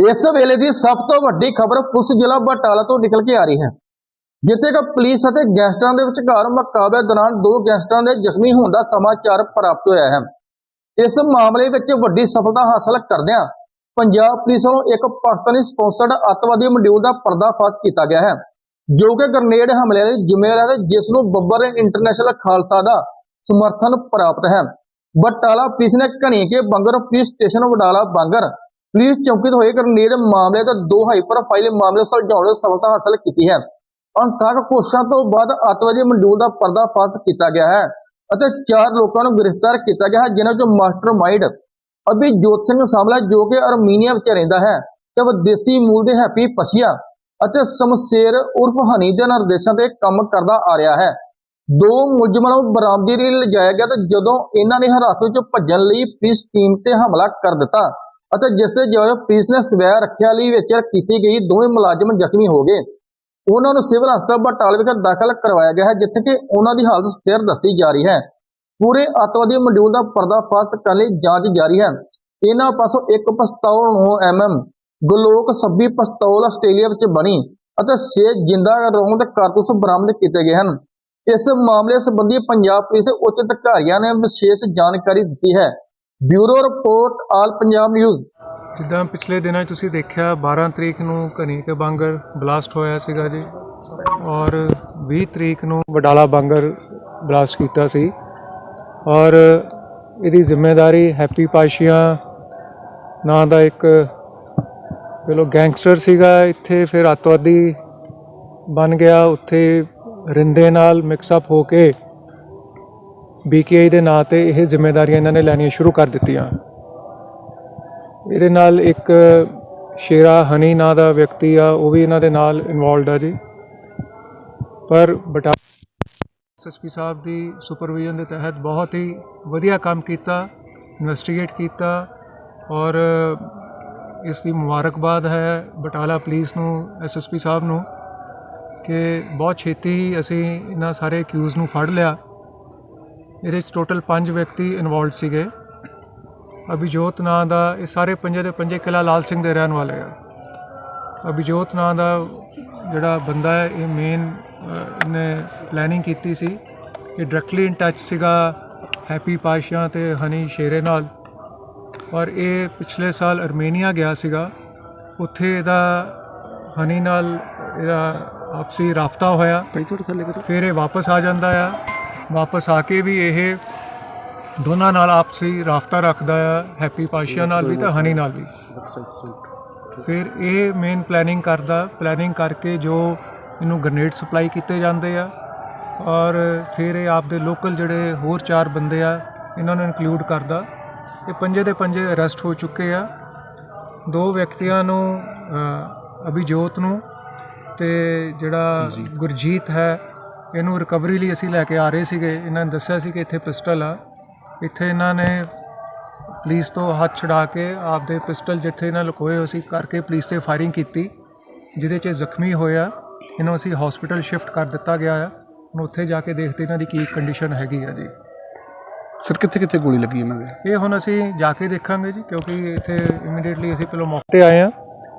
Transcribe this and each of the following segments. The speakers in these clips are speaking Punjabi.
ਇਸ ਵੇਲੇ ਦੀ ਸਭ ਤੋਂ ਵੱਡੀ ਖਬਰ ਪੁਲਿਸ ਜ਼ਿਲ੍ਹਾ ਬਟਾਲਾ ਤੋਂ ਨਿਕਲ ਕੇ ਆ ਰਹੀ ਹੈ, ਜਿੱਥੇ ਕਿ ਪੁਲਿਸ ਅਤੇ ਗੈਂਗਸਟਰਾਂ ਦੇ ਵਿਚਕਾਰ ਮੁਕਾਬਲੇ ਦੌਰਾਨ ਦੋ ਗੈਂਗਸਟਰਾਂ ਦੇ ਜ਼ਖਮੀ ਹੋਣ ਦਾ ਸਮਾਚਾਰ ਪ੍ਰਾਪਤ ਹੋਇਆ ਹੈ। ਇਸ ਮਾਮਲੇ ਵਿੱਚ ਵੱਡੀ ਸਫਲਤਾ ਹਾਸਲ ਕਰਦਿਆਂ ਪੰਜਾਬ ਪੁਲਿਸ ਵੱਲੋਂ ਇੱਕ ਪਾਕਿਸਤਾਨੀ ਸਪਾਂਸਰਡ ਅੱਤਵਾਦੀ ਮੋਡਿਊਲ ਦਾ ਪਰਦਾਫਾਸ਼ ਕੀਤਾ ਗਿਆ ਹੈ, ਜੋ ਕਿ ਗ੍ਰਨੇਡ ਹਮਲੇ ਦੇ ਜ਼ਿੰਮੇਵਾਰ ਹੈ ਜਿਸ ਨੂੰ ਬੱਬਰ ਇੰਟਰਨੈਸ਼ਨਲ ਖਾਲਸਾ ਦਾ ਸਮਰਥਨ ਪ੍ਰਾਪਤ ਹੈ। ਬਟਾਲਾ ਪੁਲਿਸ ਨੇ Ghanike Bangar police station Wadala Bangar police ਚੌਕੀ ਹੋਏ ਗ੍ਰਨੇਡ ਮਾਮਲੇ ਤੇ ਦੋ ਹਾਈ ਪ੍ਰੋਫਾਈਲ ਮਾਮਲੇ ਸੁਲਝਾਉਣ ਵਿੱਚ ਸਫਲਤਾ ਹਾਸਲ ਕੀਤੀ ਹੈ। ਅੰਤਰਕ ਕੋਸ਼ਿਸ਼ਾਂ ਤੋਂ ਬਾਅਦ ਅੱਤਵਾਦੀ ਮੋਡਿਊਲ ਦਾ ਪਰਦਾਫਾਸ਼ ਕੀਤਾ ਗਿਆ ਹੈ ਅਤੇ ਚਾਰ ਲੋਕਾਂ ਨੂੰ ਗ੍ਰਿਫਤਾਰ ਕੀਤਾ ਗਿਆ ਹੈ, ਜਿਨ੍ਹਾਂ ਚੋਂ ਮਾਸਟਰਮਾਈਂਡ ਅਭਿਜੋਤ ਸਿੰਘ ਸਾਮਲਾ ਜੋ ਕਿ ਅਰਮੀਨੀਆ ਵਿੱਚ ਰਹਿੰਦਾ ਹੈ ਤੇ ਵਿਦੇਸੀ ਮੂਲ ਦੇ ਹੈਪੀ ਪਸੀਆ ਅਤੇ ਸ਼ਮਸ਼ੇਰ ਉਰਫ ਹਨੀ ਦੇ ਨਿਰਦੇਸ਼ਾਂ ਤੇ ਕੰਮ ਕਰਦਾ ਆ ਰਿਹਾ ਹੈ। ਦੋ ਮੁਲਜ਼ਮਾਂ ਨੂੰ ਬਰਾਮਦੀ ਲਈ ਲਿਜਾਇਆ ਗਿਆ ਤੇ ਜਦੋਂ ਇਹਨਾਂ ਨੇ ਹਿਰਾਸਤ ਵਿੱਚ ਭੱਜਣ ਲਈ ਪੁਲਿਸ ਟੀਮ ਤੇ ਹਮਲਾ ਕਰ ਦਿੱਤਾ। ਅਤੇ ਜਿਸ ਦੇ ਜਵਾਬ ਪੁਲਿਸ ਨੇ ਸਵੈ ਰੱਖਿਆ ਲਈ ਵਿੱਚ ਕੀਤੀ ਗਈ, ਦੋਵੇਂ ਮੁਲਾਜ਼ਮ ਜ਼ਖਮੀ ਹੋ ਗਏ। ਉਹਨਾਂ ਨੂੰ ਸਿਵਲ ਹਸਪਤਾਲ ਬਟਾਲਾ ਵਿਖੇ ਦਾਖਲ ਕਰਵਾਇਆ ਗਿਆ ਹੈ, ਜਿੱਥੇ ਕਿ ਉਹਨਾਂ ਦੀ ਹਾਲਤ ਸਥਿਰ ਦੱਸੀ ਜਾ ਰਹੀ ਹੈ। ਪੂਰੇ ਅੱਤਵਾਦੀ ਮੋਡਿਊਲ ਦਾ ਪਰਦਾਫਾਸ਼ ਕਰਨ ਲਈ ਜਾਂਚ ਜਾਰੀ ਹੈ। ਇਹਨਾਂ ਪਾਸੋਂ ਇੱਕ ਪਿਸਤੌਲ 9 ਐਮਐਮ ਗਲੋਕ 26 ਪਿਸਤੌਲ ਆਸਟ੍ਰੇਲੀਆ ਵਿੱਚ ਬਣੀ ਅਤੇ 6 ਜਿੰਦਾ ਰੌਂਦ ਕਾਰਤੂਸ ਬਰਾਮਦ ਕੀਤੇ ਗਏ ਹਨ। ਇਸ ਮਾਮਲੇ ਸੰਬੰਧੀ ਪੰਜਾਬ ਪੁਲਿਸ ਦੇ ਉੱਚ ਅਧਿਕਾਰੀਆਂ ਨੇ ਵਿਸ਼ੇਸ਼ ਜਾਣਕਾਰੀ ਦਿੱਤੀ ਹੈ। Bureau report, all Punjab news. ਜਿੱਦਾਂ ਪਿਛਲੇ ਦਿਨਾਂ 'ਚ ਤੁਸੀਂ ਦੇਖਿਆ 12 ਤਰੀਕ ਨੂੰ ਕਨੀਕੇ ਬਾਂਗਰ ਬਲਾਸਟ ਹੋਇਆ ਸੀਗਾ ਜੀ ਔਰ 20 ਤਰੀਕ ਨੂੰ ਵਡਾਲਾ ਬਾਂਗਰ ਬਲਾਸਟ ਕੀਤਾ ਸੀ ਔਰ ਇਹਦੀ ਜ਼ਿੰਮੇਵਾਰੀ ਹੈਪੀ ਪਾਸ਼ੀਆ ਨਾਂ ਦਾ ਇੱਕ ਚਲੋ ਗੈਂਗਸਟਰ ਸੀਗਾ, ਇੱਥੇ ਫਿਰ ਅੱਤਵਾਦੀ ਬਣ ਗਿਆ, ਉੱਥੇ ਰਿੰਦੇ ਨਾਲ ਮਿਕਸ ਅਪ ਹੋ ਕੇ ਬੀਕੇਆਈ ਦੇ ਨਾਂ ਤੇ ਇਹ ਜ਼ਿੰਮੇਵਾਰੀਆਂ ਇਹਨਾਂ ਨੇ ਲੈਣੀਆਂ ਸ਼ੁਰੂ ਕਰ ਦਿੱਤੀਆਂ। ਇਹਦੇ ਨਾਲ ਇੱਕ ਸ਼ੇਰਾ ਹਨੀ ਨਾਂ ਦਾ ਵਿਅਕਤੀ ਆ, ਉਹ ਵੀ ਇਹਨਾਂ ਦੇ ਨਾਲ ਇਨਵੋਲਡ ਆ ਜੀ। ਪਰ ਬਟਾ ਐਸਐਸਪੀ ਸਾਹਿਬ ਦੀ ਸੁਪਰਵਿਜ਼ਨ ਦੇ ਤਹਿਤ ਬਹੁਤ ਹੀ ਵਧੀਆ ਕੰਮ ਕੀਤਾ ਇਨਵੈਸਟੀਗੇਟ ਕੀਤਾ ਔਰ ਇਸ ਦੀ ਮੁਬਾਰਕਬਾਦ ਹੈ ਬਟਾਲਾ ਪੁਲਿਸ ਨੂੰ ਐਸਐਸਪੀ ਸਾਹਿਬ ਨੂੰ ਕਿ ਬਹੁਤ ਛੇਤੀ ਹੀ ਅਸੀਂ ਇਹਨਾਂ ਸਾਰੇ ਅਕਿਊਜ਼ ਨੂੰ ਫੜ ਲਿਆ। ਇਹਦੇ ਵਿੱਚ ਟੋਟਲ 5 ਵਿਅਕਤੀ ਇਨਵੋਲਡ ਸੀਗੇ। ਅਭਿਜੋਤ ਨਾਂ ਦਾ ਇਹ ਸਾਰੇ ਪੰਜੇ ਦੇ ਪੰਜੇ ਕਿਲਾ ਲਾਲ ਸਿੰਘ ਦੇ ਰਹਿਣ ਵਾਲੇ ਆ। ਅਭਿਜੋਤ ਨਾਂ ਦਾ ਜਿਹੜਾ ਬੰਦਾ ਹੈ ਇਹ ਮੇਨ ਨੇ ਪਲੈਨਿੰਗ ਕੀਤੀ ਸੀ। ਇਹ ਡਾਇਰੈਕਟਲੀ ਇਨ ਟੱਚ ਸੀਗਾ ਹੈਪੀ ਪਾਸ਼ਾ ਤੇ ਹਨੀ ਸ਼ੇਰੇ ਨਾਲ। ਔਰ ਇਹ ਪਿਛਲੇ ਸਾਲ ਅਰਮੇਨੀਆ ਗਿਆ ਸੀਗਾ। ਉੱਥੇ ਇਹਦਾ ਹਨੀ ਨਾਲ ਇਹਦਾ ਆਪਸੀ ਰਾਫਤਾ ਹੋਇਆ। ਫਿਰ ਇਹ ਵਾਪਸ ਆ ਜਾਂਦਾ ਆ। ਵਾਪਸ ਆ ਕੇ ਵੀ ਇਹ ਦੋਨਾਂ ਨਾਲ ਆਪਸੀ ਰਾਫਤਾ ਰੱਖਦਾ ਆ ਹੈਪੀ ਪਾਸ਼ਾ ਨਾਲ ਵੀ ਤਾਂ ਹਨੀ ਨਾਲ ਵੀ। ਫਿਰ ਇਹ ਮੇਨ ਪਲੈਨਿੰਗ ਕਰਦਾ ਪਲੈਨਿੰਗ ਕਰਕੇ ਜੋ ਇਹਨੂੰ ਗ੍ਰਨੇਡ ਸਪਲਾਈ ਕੀਤੇ ਜਾਂਦੇ ਆ ਔਰ ਫਿਰ ਇਹ ਆਪਦੇ ਲੋਕਲ ਜਿਹੜੇ ਹੋਰ ਚਾਰ ਬੰਦੇ ਆ ਇਹਨਾਂ ਨੂੰ ਇਨਕਲੂਡ ਕਰਦਾ। ਇਹ ਪੰਜੇ ਦੇ ਪੰਜੇ ਅਰੈਸਟ ਹੋ ਚੁੱਕੇ ਆ। ਦੋ ਵਿਅਕਤੀਆਂ ਨੂੰ ਅਭਿਜੋਤ ਨੂੰ ਤੇ ਜਿਹੜਾ ਗੁਰਜੀਤ ਹੈ ਇਹਨੂੰ ਰਿਕਵਰੀ ਲਈ ਅਸੀਂ ਲੈ ਕੇ ਆ ਰਹੇ ਸੀਗੇ। ਇਹਨਾਂ ਨੇ ਦੱਸਿਆ ਸੀ ਕਿ ਇੱਥੇ ਪਿਸਟਲ ਆ। ਇੱਥੇ ਇਹਨਾਂ ਨੇ ਪੁਲਿਸ ਤੋਂ ਹੱਥ ਛਡਾ ਕੇ ਆਪਦੇ ਪਿਸਟਲ ਜਿੱਥੇ ਇਹਨਾਂ ਲੁਕੋਏ ਹੋਏ ਸੀ ਕਰਕੇ ਪੁਲਿਸ ਤੇ ਫਾਇਰਿੰਗ ਕੀਤੀ ਜਿਹਦੇ 'ਚ ਜ਼ਖਮੀ ਹੋਇਆ ਇਹਨੂੰ ਅਸੀਂ ਹਸਪੀਟਲ ਸ਼ਿਫਟ ਕਰ ਦਿੱਤਾ ਗਿਆ ਆ। ਹੁਣ ਉੱਥੇ ਜਾ ਕੇ ਦੇਖਦੇ ਇਹਨਾਂ ਦੀ ਕੀ ਕੰਡੀਸ਼ਨ ਹੈਗੀ ਆ ਜੀ। ਸਰ ਕਿੱਥੇ ਕਿੱਥੇ ਗੋਲੀ ਲੱਗੀ ਇਹਨਾਂ ਦੇ? ਇਹ ਹੁਣ ਅਸੀਂ ਜਾ ਕੇ ਦੇਖਾਂਗੇ ਜੀ ਕਿਉਂਕਿ ਇੱਥੇ ਇਮੀਡੀਏਟਲੀ ਅਸੀਂ ਪਹਿਲਾਂ ਮੌਕੇ ਤੇ ਆਏ ਆ।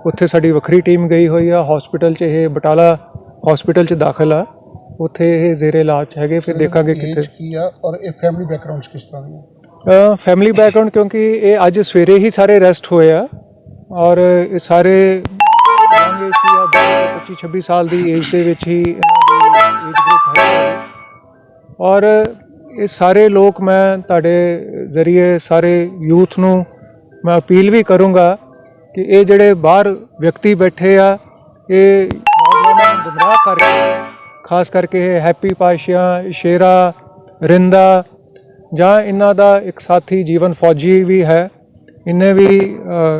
ਉੱਥੇ ਸਾਡੀ ਵੱਖਰੀ ਟੀਮ ਗਈ ਹੋਈ ਆ। ਹਸਪੀਟਲ 'ਚ ਇਹ ਬਟਾਲਾ ਹਸਪੀਟਲ 'ਚ ਦਾਖਲ ਆ। ਉੱਥੇ ਇਹ ਜ਼ੇਰੇ ਇਲਾਜ ਹੈਗੇ ਫਿਰ ਦੇਖਾਂਗੇ ਕਿੱਥੇ। ਕੀ ਆ ਔਰ ਇਹ ਫੈਮਿਲੀ ਬੈਕਗ੍ਰਾਉਂਡ ਕਿਸ ਤਰ੍ਹਾਂ ਦੀ ਹੈ ਫੈਮਿਲੀ ਬੈਕਗ੍ਰਾਉਂਡ ਕਿਉਂਕਿ ਇਹ ਅੱਜ ਸਵੇਰੇ ਹੀ ਸਾਰੇ ਅਰੈਸਟ ਹੋਏ ਆ ਔਰ ਇਹ ਸਾਰੇ ਕਹਾਂਗੇ ਕਿ ਆ 25 26 ਸਾਲ ਦੀ ਏਜ ਦੇ ਵਿੱਚ ਹੀ ਇਹਨਾਂ ਦੀ ਏਜ ਗਰੁੱਪ ਹੈ ਔਰ ਇਹ ਸਾਰੇ ਲੋਕ ਮੈਂ ਤੁਹਾਡੇ ਜ਼ਰੀਏ ਸਾਰੇ ਯੂਥ ਨੂੰ ਮੈਂ ਅਪੀਲ ਵੀ ਕਰੂੰਗਾ ਕਿ ਇਹ ਜਿਹੜੇ ਬਾਹਰ ਵਿਅਕਤੀ ਬੈਠੇ ਆ ਇਹ ਨੌਜਵਾਨਾਂ ਨੂੰ ਗੁੰਮਰਾਹ ਕਰਕੇ ਖਾਸ ਕਰਕੇ ਇਹ ਹੈਪੀ ਪਾਸ਼ਾ ਸ਼ੇਰਾ ਰਿੰਦਾ ਜਾਂ ਇਹਨਾਂ ਦਾ ਇੱਕ ਸਾਥੀ ਜੀਵਨ ਫੌਜੀ ਵੀ ਹੈ। ਇਹਨੇ ਵੀ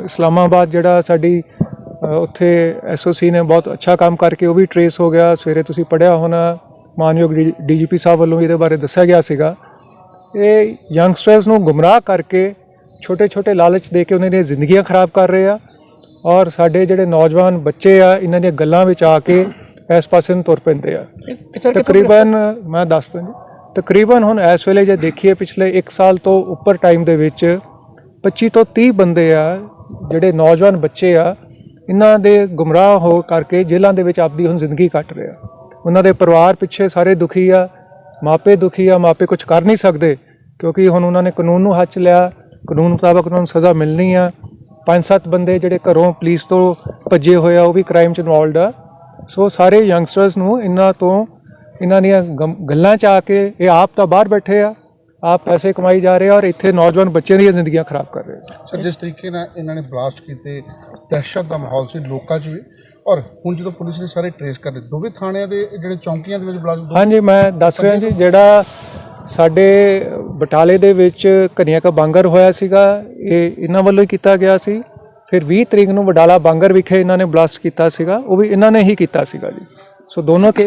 ਇਸਲਾਮਾਬਾਦ ਜਿਹੜਾ ਸਾਡੀ ਅ, ਉੱਥੇ ਐਸਓਸੀ ਨੇ ਬਹੁਤ ਅੱਛਾ ਕੰਮ ਕਰਕੇ ਉਹ ਵੀ ਟਰੇਸ ਹੋ ਗਿਆ। ਸਵੇਰੇ ਤੁਸੀਂ ਪੜਿਆ ਹੋਣਾ ਮਾਨਯੋਗ ਡੀਜੀਪੀ ਸਾਹਿਬ ਵੱਲੋਂ ਇਹਦੇ ਬਾਰੇ ਦੱਸਿਆ ਗਿਆ ਸੀਗਾ। ਇਹ ਯੰਗਸਟਰਸ ਨੂੰ ਗੁੰਮਰਾਹ ਕਰਕੇ ਛੋਟੇ ਛੋਟੇ ਲਾਲਚ ਦੇ ਕੇ ਉਹਨਾਂ ਦੀਆਂ ਜ਼ਿੰਦਗੀਆਂ ਖਰਾਬ ਕਰ ਰਹੇ ਆ। ਔਰ ਸਾਡੇ ਜਿਹੜੇ ਨੌਜਵਾਨ ਬੱਚੇ ਆ ਇਹਨਾਂ ਦੀਆਂ ਗੱਲਾਂ ਵਿੱਚ ਆ ਕੇ ਇਸ ਪਾਸੇ ਨੂੰ ਤੁਰ ਪੈਂਦੇ ਆ। ਤਕਰੀਬਨ ਮੈਂ ਦੱਸ ਦਾਂ ਜੀ ਤਕਰੀਬਨ ਹੁਣ ਇਸ ਵੇਲੇ ਜੇ ਦੇਖੀਏ ਪਿਛਲੇ 1 ਸਾਲ ਤੋਂ ਉੱਪਰ ਟਾਈਮ ਦੇ ਵਿੱਚ 25 ਤੋਂ 30 ਬੰਦੇ ਆ ਜਿਹੜੇ ਨੌਜਵਾਨ ਬੱਚੇ ਆ ਇਹਨਾਂ ਦੇ ਗੁੰਮਰਾਹ ਹੋ ਕਰਕੇ ਜੇਲ੍ਹਾਂ ਦੇ ਵਿੱਚ ਆਪਦੀ ਹੁਣ ਜ਼ਿੰਦਗੀ ਕੱਟ ਰਿਹਾ ਉਹਨਾਂ ਦੇ ਪਰਿਵਾਰ ਪਿੱਛੇ ਸਾਰੇ ਦੁਖੀ ਆ ਮਾਪੇ ਦੁਖੀ ਆ ਮਾਪੇ ਕੁਝ ਕਰ ਨਹੀਂ ਸਕਦੇ ਕਿਉਂਕਿ ਹੁਣ ਉਹਨਾਂ ਨੇ ਕਾਨੂੰਨ ਨੂੰ ਹੱਥ ਲਿਆ ਕਾਨੂੰਨ ਮੁਤਾਬਕ ਉਹਨਾਂ ਨੂੰ ਸਜ਼ਾ ਮਿਲਣੀ ਆ। ਪੰਜ ਸੱਤ ਬੰਦੇ ਜਿਹੜੇ ਘਰੋਂ ਪੁਲਿਸ ਤੋਂ ਭੱਜੇ ਹੋਏ ਆ ਉਹ ਵੀ ਕ੍ਰਾਈਮ 'ਚ ਇਨਵੋਲਡ ਆ। ਸੋ ਸਾਰੇ ਯੰਗਸਟਰਸ ਨੂੰ ਇਹਨਾਂ ਤੋਂ ਇਹਨਾਂ ਦੀਆਂ ਗਮ- ਗੱਲਾਂ 'ਚ ਆ ਕੇ ਇਹ ਆਪ ਤਾਂ ਬਾਹਰ ਬੈਠੇ ਆ ਆਪ ਪੈਸੇ ਕਮਾਈ ਜਾ ਰਹੇ ਆ ਔਰ ਇੱਥੇ ਨੌਜਵਾਨ ਬੱਚਿਆਂ ਦੀਆਂ ਜ਼ਿੰਦਗੀਆਂ ਖਰਾਬ ਕਰ ਰਹੇ ਆ। ਸਰ ਜਿਸ ਤਰੀਕੇ ਨਾਲ ਇਹਨਾਂ ਨੇ ਬਲਾਸਟ ਕੀਤੇ ਦਹਿਸ਼ਤ ਦਾ ਮਾਹੌਲ ਸੀ ਲੋਕਾਂ 'ਚ ਵੀ ਔਰ ਹੁਣ ਜਦੋਂ ਪੁਲਿਸ ਨੇ ਸਾਰੇ ਟਰੇਸ ਕਰ ਲਏ ਦੋਵੇਂ ਥਾਣਿਆਂ ਦੇ ਜਿਹੜੇ ਚੌਂਕੀਆਂ ਦੇ ਵਿੱਚ ਬਲਾਸਟ ਹਾਂਜੀ ਮੈਂ ਦੱਸ ਰਿਹਾ ਜੀ ਜਿਹੜਾ ਸਾਡੇ ਬਟਾਲੇ ਦੇ ਵਿੱਚ ਕਨਿਆ ਕਾ ਬਾਂਗਰ ਹੋਇਆ ਸੀਗਾ ਇਹ ਇਹਨਾਂ ਵੱਲੋਂ ਹੀ ਕੀਤਾ ਗਿਆ ਸੀ। ਫਿਰ 20 ਤਰੀਕ ਨੂੰ ਵਡਾਲਾ ਬਾਂਗਰ ਵਿਖੇ ਇਹਨਾਂ ਨੇ ਬਲਾਸਟ ਕੀਤਾ ਸੀਗਾ, ਉਹ ਵੀ ਇਹਨਾਂ ਨੇ ਹੀ ਕੀਤਾ ਸੀਗਾ ਜੀ। ਸੋ ਦੋਨੋਂ ਕੇ